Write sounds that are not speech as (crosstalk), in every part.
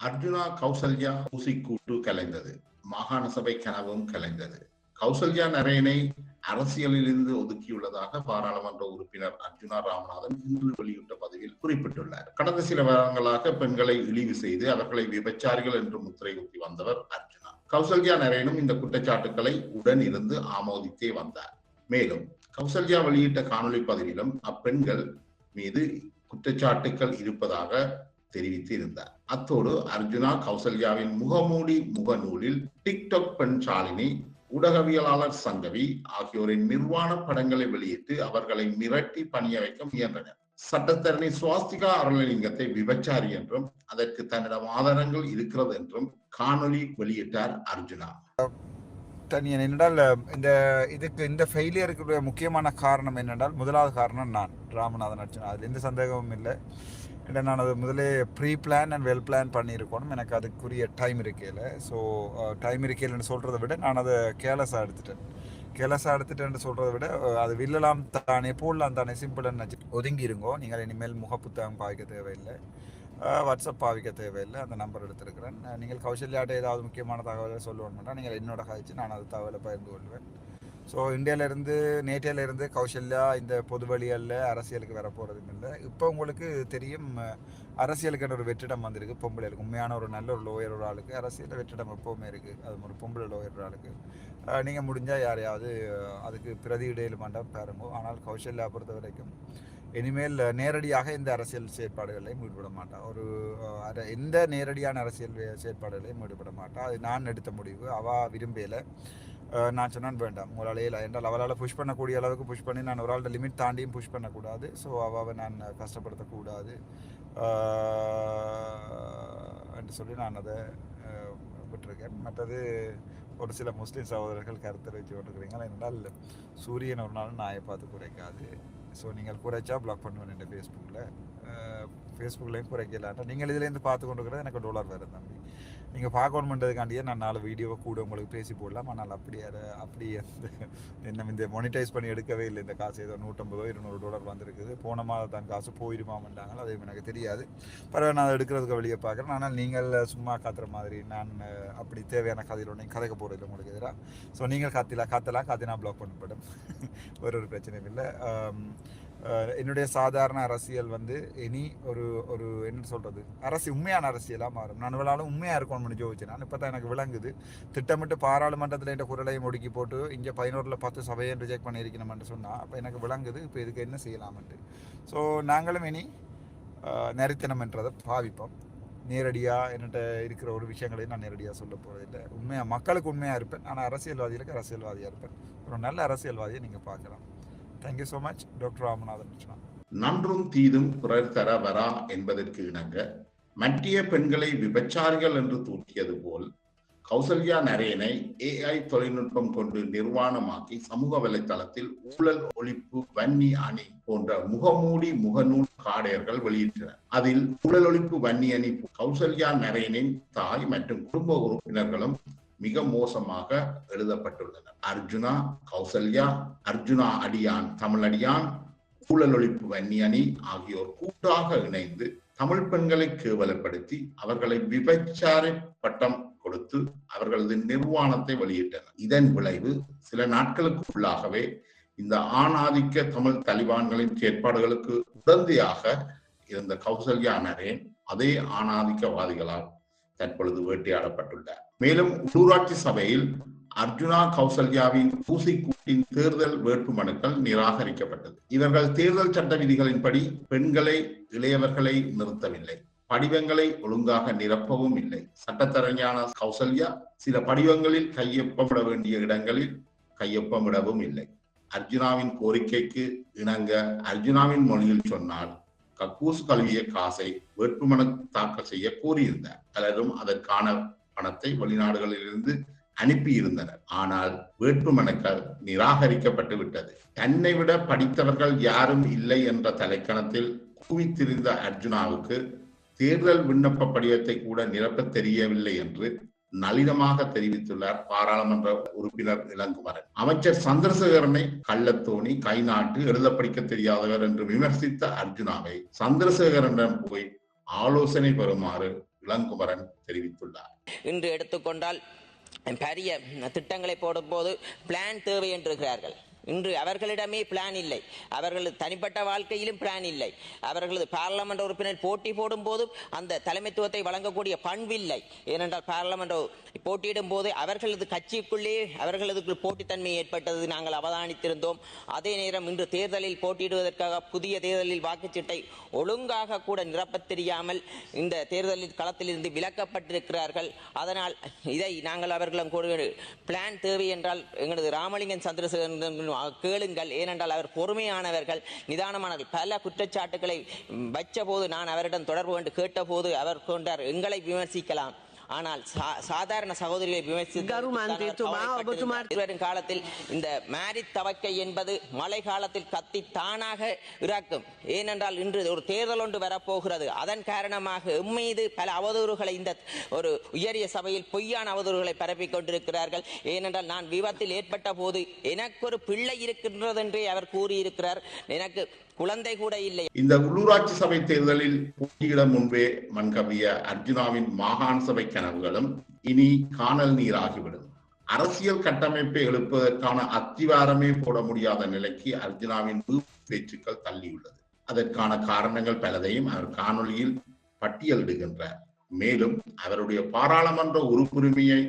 அர்ஜுனா கௌசல்யா ஊசிக்கூட்டு கலைந்தது. மாகாண சபை கனவும் கலைந்தது. கௌசல்யா நரேனை அரசியலில் இருந்து ஒதுக்கியுள்ளதாக பாராளுமன்ற உறுப்பினர் அர்ஜுனா ராமநாதன் இன்று வெளியிட்ட பதிவில் குறிப்பிட்டுள்ளார். கடந்த சில வாரங்களாக பெண்களை இழிவு செய்து அவர்களை விபச்சாரிகள் என்று முத்திரை ஊட்டி வந்தவர் அர்ஜுனா. கௌசல்யா நரேனும் இந்த குற்றச்சாட்டுக்களை உடன் இருந்து ஆமோதித்தே வந்தார். மேலும் கௌசல்யா வெளியிட்ட காணொலி பதிவிலும் அப்பெண்கள் மீது குற்றச்சாட்டுக்கள் இருப்பதாக தெரிவித்து இருந்தார் அத்தோடு அர்ஜுனா கௌசல்யாவின் முகமூடி முகநூலில் டிக்டாக் பெண் சாலினி ஊடகவியலாளர் சங்கவி ஆகியோரின் நிர்வாண படங்களை வெளியிட்டு அவர்களை மிரட்டி பணிய வைக்க முயன்றனர். சட்டத்தரணி சுவாஸ்திகா அருளலிங்கத்தை விபச்சாரி என்றும் அதற்கு தன்னிடம் ஆதாரங்கள் இருக்கிறது என்றும் காணொலி வெளியிட்டார் அர்ஜுனா. தனியன் என்னென்றால் இந்த இதுக்கு இந்த ஃபெயிலியருக்கு முக்கியமான காரணம் என்னென்றால் முதலாவது காரணம் நான் ராமநாதன் அர்ஜுனா. அதில் எந்த சந்தேகமும் இல்லை. இல்லை நான் அது முதலே pre plan and well plan பண்ணியிருக்கணும். எனக்கு அதுக்குரிய டைம் இருக்கையில். ஸோ டைம் uh, இருக்கையில்னு சொல்கிறத விட நான் அதை கேலஸாக எடுத்துட்டேன். கேலஸாக எடுத்துட்டேன்னு சொல்கிறத விட uh, அது வில்லலாம் தானே போடலாம் தானே சிம்பிள்னு நினச்சி ஒதுங்கி இருங்கோ நீங்கள் இனிமேல் முகப்புத்தகம் பாவிக்க தேவையில்லை. Uh, வாட்ஸ்அப் பாவிக்க தேவையில்லை. அந்த நம்பர் எடுத்துருக்கிறேன். நீங்கள் கௌசல்யாட்ட ஏதாவது முக்கியமான தகவலை சொல்லுவோம்னா நீங்கள் என்னோட கழிச்சு நான் அது தகவலை பகிர்ந்து கொள்வேன். ஸோ இந்தியாவிலேருந்து நேட்டியிலேருந்து கௌசல்யா இந்த பொது வழிகளில் அரசியலுக்கு வர போகிறதும் இல்லை. இப்போ உங்களுக்கு தெரியும் அரசியலுக்குன்ற அரசியலுக்கான ஒரு வெற்றிடம் வந்திருக்கு பொம்பளைகளுக்கு. உண்மையான ஒரு நல்ல ஒரு லோயர் ஒரு ஆளுக்கு. அரசியலில் வெற்றிடம் எப்போவுமே இருக்குது அது ஒரு பொம்பளை லோயர் ஒரு ஆளுக்கு. நீங்கள் முடிஞ்சால் யாரையாவது அதுக்கு பிரதியிடையில் மண்டபம் பாருங்க. ஆனால் கௌசல்யா பொறுத்த வரைக்கும் இனிமேல் நேரடியாக இந்த அரசியல் செயற்பாடுகளையும் ஈடுபட மாட்டா. ஒரு அரை எந்த நேரடியான அரசியல் செயற்பாடுகளையும் ஈடுபட மாட்டா. அது நான் எடுத்த முடிவு. அவள் விரும்பலை. நான் சொன்னான் வேண்டாம். உங்களால் இல்லை என்றால் அவளால் புஷ் பண்ணக்கூடிய அளவுக்கு புஷ் பண்ணி நான் ஒரு ஆள்கிட்ட லிமிட் தாண்டியும் புஷ் பண்ணக்கூடாது. ஸோ அவாவை நான் கஷ்டப்படுத்தக்கூடாது. என்று சொல்லி நான் அதை விட்டுருக்கேன். மற்றது ஒரு சில முஸ்லீம் சகோதரர்கள் கருத்தில் வச்சு கொண்டிருக்கிறீங்க என்றால் சூரியன் ஒரு நாள் நாயை பார்த்து குறைக்காது. ஸோ நீங்கள் குறைச்சா பிளாக் பண்ணுவேன் என் ஃபேஸ்புக்கில் ஃபேஸ்புக்லேயும் குறைக்கலான்ட்டு நீங்கள் இதுலேருந்து பார்த்து கொண்டு எனக்கு டோலர் வேறு தம்பி. நீங்கள் பார்க்கணுன்றதுக்காண்டியே நான் நாலு வீடியோவை கூட உங்களுக்கு பேசி போடலாம்? ஆனால் அப்படி அதை அப்படி அந்த என்ன இந்த மொனிடைஸ் பண்ணி எடுக்கவே இல்லை. இந்த காசு ஏதோ நூற்றம்பதோ இருநூறு டாலர் வந்திருக்குது. போன மாதம் தான் காசு போயிருமாமன்றாங்களோ? அது எனக்கு தெரியாது. பரவாயில்ல நான் அதை எடுக்கிறதுக்கு வெளியே பார்க்குறேன். ஆனால் நீங்கள் சும்மா காத்துற மாதிரி நான் அப்படி தேவையான கதையில் ஒன்றையும் கதைக்க போகிறது உங்களுக்கு எதிராக ஸோ நீங்கள் காத்திலாம் காத்தலாம் காத்தினா பிளாக் பண்ணப்படும். (laughs) ஒரு ஒரு பிரச்சனையும் இல்லை. என்னுடைய சாதாரண அரசியல் வந்து இனி ஒரு ஒரு என்ன சொல்கிறது அரசு உண்மையான அரசியலாக மாறும். நான் இவ்வளோ உண்மையாக இருக்கணும்னு ஜோதிச்சேன் நான் இப்போ தான் எனக்கு விளங்குது. திட்டமிட்டு பாராளுமன்றத்தில் என்ற குரலையும் ஒடுக்கி போட்டு இங்கே பதினோரில் பத்து சபையை ரிஜெக்ட் பண்ணியிருக்கணும்னு சொன்னால் அப்போ எனக்கு விளங்குது இப்போ இதுக்கு என்ன செய்யலாம்ன்ட்டு. ஸோ நாங்களும் இனி அஹ், நரித்தனம் என்றதை பாவிப்போம். நேரடியாக என்கிட்ட இருக்கிற ஒரு விஷயங்களையும் நான் நேரடியாக சொல்ல போகிறதில்லை உண்மையாக மக்களுக்கு உண்மையாக இருப்பேன். ஆனால் அரசியல்வாதிகளுக்கு அரசியல்வாதியாக இருப்பேன். ஒரு நல்ல அரசியல்வாதியை நீங்கள் பார்க்கலாம். Thank you so much doctor Ramanathan Krishna நன்றும் தீதும் பிறர் தர வரா என்பதற்கு இணங்க மட்டிய பெண்களை விபச்சாரிகள் என்று தூக்கியது போல் கௌசல்யா நரேனை ஏஐ தொழில்நுட்பம் கொண்டு நிர்வாணமாக்கி சமூக வலைத்தளத்தில் ஊழல் ஒழிப்பு வன்னி அணி போன்ற முகமூடி முகநூல் காடையர்கள் வெளியிட்டனர். அதில் ஊழல் ஒழிப்பு வன்னி அணி கௌசல்யா நரேனின் தாய் மற்றும் குடும்ப உறுப்பினர்களும் மிக மோசமாக எழுதப்பட்டுள்ளனர் அர்ஜுனா கௌசல்யா அர்ஜுனா அடியான் தமிழடியான் ஊழல் ஒழிப்பு வன்னியணி ஆகியோர் கூட்டாக இணைந்து தமிழ் பெண்களை கேவலப்படுத்தி அவர்களை விபச்சார பட்டம் கொடுத்து அவர்களது நிர்வாணத்தை வெளியிட்டனர். இதன் விளைவு சில நாட்களுக்கு உள்ளாகவே இந்த ஆணாதிக்க தமிழ் தலிபான்களின் செயற்பாடுகளுக்கு உடந்தையாக இருந்த கௌசல்யா நரேன் அதே ஆணாதிக்கவாதிகளால் தற்பொழுது வேட்டையாடப்பட்டுள்ளார். மேலும் உள்ளூராட்சி சபையில் அர்ஜுனா கௌசல்யாவின் பூசிக்கூட்டின் தேர்தல் வேட்பு மனுக்கள் நிராகரிக்கப்பட்டது. இவர்கள் தேர்தல் சட்ட விதிகளின்படி பெண்களை இளையவர்களை நிறுத்தவில்லை. படிவங்களை ஒழுங்காக நிரப்பவும் இல்லை. சட்டத்தரஞான கௌசல்யா சில படிவங்களில் கையொப்பமிட வேண்டிய இடங்களில் கையொப்பமிடவும் இல்லை. அர்ஜுனாவின் கோரிக்கைக்கு இணங்க அர்ஜுனாவின் மொழியில் சொன்னால் கக்கூசு கல்விய காசை வேட்புமனு தாக்கல் செய்ய கோரியிருந்தார். பலரும் அதற்கான பணத்தை வெளிநாடுகளிலிருந்து அனுப்பியிருந்தனர். ஆனால் வேட்புமனுக்கள் நிராகரிக்கப்பட்டு விட்டது. தன்னை விட படித்தவர்கள் யாரும் இல்லை என்ற தலைக்கணத்தில் குவித்திருந்த அர்ஜுனாவுக்கு தேர்தல் விண்ணப்ப படிவத்தை கூட நிரப்ப தெரியவில்லை என்று நளினமாக தெரிவித்துள்ளார் பாராளுமன்ற உறுப்பினர் இளங்குமரன். அமைச்சர் சந்திரசேகரனை கள்ளத்தோணி கைநாட்டு எழுத படிக்க தெரியாதவர் என்று விமர்சித்த அர்ஜுனாவை சந்திரசேகரனிடம் போய் ஆலோசனை பெறுமாறு இளங்குமரன் தெரிவித்துள்ளார். இன்று எடுத்துக்கொண்டால் பெரிய திட்டங்களை போடும்போது பிளான் தேவை என்றுகிறார்கள் இன்று அவர்களிடமே பிளான் இல்லை. அவர்களது தனிப்பட்ட வாழ்க்கையிலும் பிளான் இல்லை. அவர்களது பாராளுமன்ற உறுப்பினர் போட்டி போடும் போதும் அந்த தலைமைத்துவத்தை வழங்கக்கூடிய பண்பில்லை ஏனென்றால் பாராளுமன்ற போட்டியிடும் போது அவர்களது கட்சிக்குள்ளே அவர்களது போட்டித்தன்மை ஏற்பட்டது நாங்கள் அவதானித்திருந்தோம். அதே நேரம் இன்று தேர்தலில் போட்டியிடுவதற்காக புதிய தேர்தலில் வாக்குச்சீட்டை ஒழுங்காக கூட நிரப்பத் தெரியாமல் இந்த தேர்தலில் களத்திலிருந்து விலக்கப்பட்டிருக்கிறார்கள். அதனால் இதை நாங்கள் அவர்களும் கூட பிளான் தேவை என்றால் எங்களது ராமலிங்கன் சந்திரசேகரன் கேளுங்கள். ஏனென்றால் அவர் பொறுமையானவர்கள் நிதானமானவர்கள். பல குற்றச்சாட்டுகளை வச்ச போது நான் அவரிடம் தொடர்பு கொண்டு கேட்டபோது அவர் கொண்டார். எங்களை விமர்சிக்கலாம். ஆனால் சாதாரண சகோதரிகளை விமர்சித்து வரும் காலத்தில் இந்த மாரி தவக்கை என்பது மழை காலத்தில் கத்தி தானாக இறக்கும். ஏனென்றால் இன்று ஒரு தேர்தல் ஒன்று வரப்போகிறது. அதன் காரணமாக எம்மீது பல அவதூறுகளை இந்த ஒரு உயரிய சபையில் பொய்யான அவதூறுகளை பரப்பிக் கொண்டிருக்கிறார்கள். ஏனென்றால் நான் விபத்தில் ஏற்பட்ட போது எனக்கு ஒரு பிள்ளை இருக்கின்றது என்றே அவர் கூறியிருக்கிறார். எனக்கு குழந்தை கூட இல்லை. இந்த உள்ளூராட்சி சபை தேர்தலில் போட்டியிட முன்பே மண்கவிய அர்ஜுனாவின் மாகாண சபை கனவுகளும் இனி காணல் நீராகிவிடும். அரசியல் கட்டமைப்பை எழுப்பதற்கான அத்திவாரமே போட முடியாத நிலைக்கு அர்ஜுனாவின் பேச்சுக்கள் தள்ளியுள்ளது. அதற்கான காரணங்கள் பலதையும் அவர் காணொலியில் பட்டியலிடுகின்றார். மேலும் அவருடைய பாராளுமன்ற உறுப்புரிமையை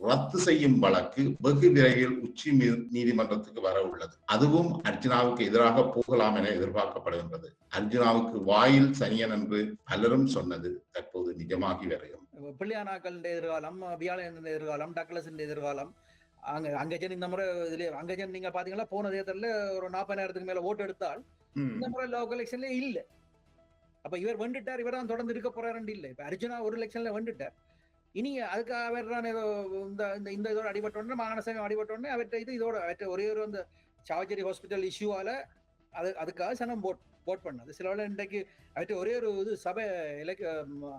ரத்து செய்யும் வழக்கு வெகு விரைவில் உச்சி நீதிமன்றத்துக்கு வர உள்ளது. அதுவும் அர்ஜுனாவுக்கு எதிராக போகலாம் என எதிர்பார்க்கப்படுகின்றது. அர்ஜுனாவுக்கு வாயில் சனியன் என்று பலரும் சொன்னது தற்போது நிஜமாகி வருகிறது பிள்ளையானாக்களின் எதிர்காலம் வியாழன் எதிர்காலம் டக்ளஸின் எதிர்காலம் அங்க அங்கஜன் இந்த முறை இதுல அங்கஜன் நீங்க பாத்தீங்கன்னா போன தேர்தல்ல ஒரு நாற்பதாயிரத்துக்கு மேல ஓட்டு எடுத்தால் இந்த முறை லோக்கல் எலெக்ஷன்ல இல்ல. அப்ப இவர் வெண்டுட்டார் இவர் தான் தொடர்ந்து இருக்க போறாருன்னு இல்ல. இப்ப அர்ஜுனா ஒரு எலெக்ஷன்ல வெண்டுட்டார் இனி அதுக்கு அவர் ஏதோ இந்த இந்த இந்த இதோட அடிபட்டோடனே மாகாண சங்கம் அடிபட்டோடனே அவர்கிட்ட இது இதோட அவர்கிட்ட ஒரே ஒரு அந்த சாவச்சேரி ஹாஸ்பிட்டல் இஷ்யூவால அது அதுக்காக சனம் போட் போட் பண்ணது. சில வேளை இன்றைக்கு அவர்கிட்ட ஒரே ஒரு இது சபை இலக்கு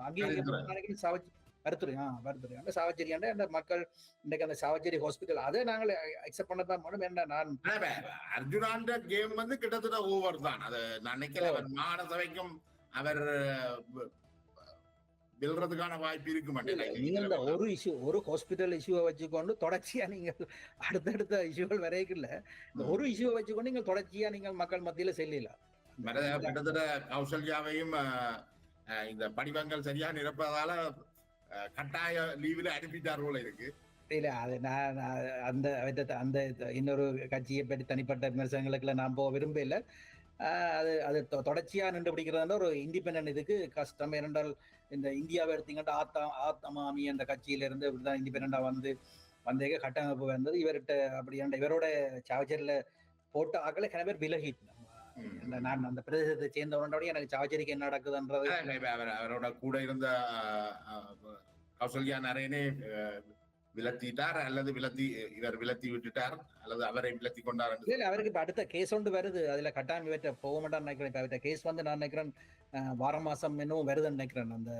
அங்கீகரிக்கப்பட்ட சாவச்சி வருத்துறை ஆ வருத்துறை அந்த சாவச்சேரியாண்ட அந்த மக்கள் இன்றைக்கு அந்த சாவச்சேரி ஹாஸ்பிட்டல் அதை நாங்கள் அக்செப்ட் பண்ண தான் மேடம் என்ன நான் அர்ஜுனாண்ட கேம் வந்து கிட்டத்தட்ட ஓவர் தான். அது நான் நினைக்கல மாகாண சபைக்கும் அவர் வெல்றதுக்கான வாய்ப்பு இருக்க மாட்டேன். ஒரு இஷ்யூ ஒரு ஹாஸ்பிட்டல் இஷ்யூவை வச்சுக்கொண்டு தொடர்ச்சியா நீங்க அடுத்தடுத்த இஷ்யூகள் வரைக்கும் இல்ல. இந்த ஒரு இஷ்யூவை வச்சுக்கொண்டு நீங்கள் தொடர்ச்சியா நீங்கள் மக்கள் மத்தியில செல்லலாம் கிட்டத்தட்ட கௌசல்யாவையும் இந்த படிவங்கள் சரியா நிரப்பதால கட்டாய லீவுல அனுப்பிட்டார் போல இருக்கு. இல்ல அது நான் அந்த அந்த இன்னொரு கட்சியை பற்றி தனிப்பட்ட விமர்சனங்களுக்குள்ள நான் போக விரும்பல அது அது தொடர்ச்சியா நின்று பிடிக்கிறதா ஒரு இண்டிபெண்டன்ட் இதுக்கு கஷ்டம். ஏனென்றால் இந்த இந்தியாவை எடுத்தீங்கன்னா ஆத்தா ஆத்தமாமி அந்த கட்சியில இருந்து இப்படிதான் இண்டிபெண்டா வந்து வந்தேக கட்டமைப்பு வந்தது. இவர்கிட்ட அப்படியாண்ட இவரோட சாவச்சேரியில போட்ட ஆக்களை கிண பேர் விலகிட்டு இந்த நான் அந்த பிரதேசத்தை சேர்ந்தவனோட எனக்கு சாவச்சேரிக்கு என்ன நடக்குதுன்றது அவரோட கூட இருந்த கௌசல்யா நரேனே விலத்திட்டார் அல்லது விலத்தி இவர் விலத்தி விட்டுட்டார் அல்லது அவரை விலத்தி கொண்டார் என்று இல்ல அவருக்கு இப்ப அடுத்த கேஸ் ஒன்று வருது. அதுல கட்டாயம் இவற்றை போக மாட்டான்னு நினைக்கிறேன். இப்ப அவர்கிட்ட கேஸ் வந்து நான் நினைக்கிறேன் வார மாசம் இன்னும் வருதுன்னு நினைக்கிறேன். அந்த